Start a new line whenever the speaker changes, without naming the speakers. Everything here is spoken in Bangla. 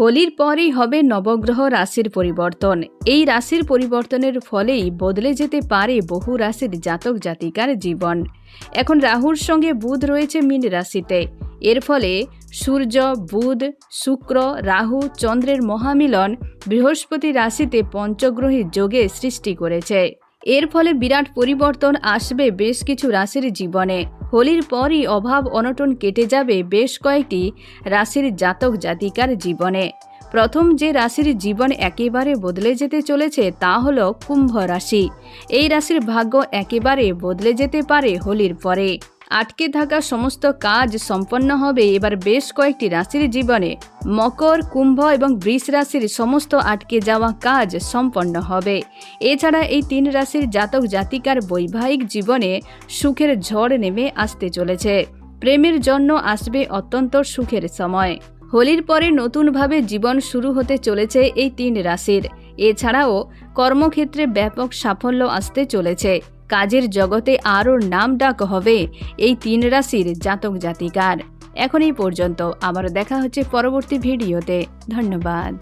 হোলির পরেই হবে নবগ্রহ রাশির পরিবর্তন। এই রাশির পরিবর্তনের ফলেই বদলে যেতে পারে বহু রাশির জাতক জাতিকার জীবন। এখন রাহুর সঙ্গে বুধ রয়েছে মীন রাশিতে। এর ফলে সূর্য, বুধ, শুক্র, রাহু, চন্দ্রের মহামিলন বৃহস্পতি রাশিতে পঞ্চগ্রহী যোগে সৃষ্টি করেছে। এর ফলে বিরাট পরিবর্তন আসবে বেশ কিছু রাশির জীবনে। হোলির পরই অভাব অনটন কেটে যাবে বেশ কয়েকটি রাশির জাতক জাতিকার জীবনে। প্রথম যে রাশির জীবন একেবারে বদলে যেতে চলেছে তা হল কুম্ভ রাশি। এই রাশির ভাগ্য একেবারে বদলে যেতে পারে হোলির পরে। আটকে থাকা সমস্ত কাজ সম্পন্ন হবে। এবার বেশ কয়েকটি রাশির জীবনে মকর, কুম্ভ এবং বৃষ রাশির সমস্ত আটকে যাওয়া কাজ সম্পন্ন হবে। এছাড়া এই তিন রাশির জাতক জাতিকার বৈবাহিক জীবনে সুখের ঝড় নেমে আসতে চলেছে। প্রেমের জন্য আসবে অত্যন্ত সুখের সময়। হোলির পরে নতুনভাবে জীবন শুরু হতে চলেছে এই তিন রাশির। এছাড়াও কর্মক্ষেত্রে ব্যাপক সাফল্য আসতে চলেছে। কাজের জগতে আরও নাম ডাক হবে এই তিন রাশির জাতক জাতিকার। এখন এই পর্যন্ত আবার দেখা হচ্ছে পরবর্তী ভিডিওতে। ধন্যবাদ।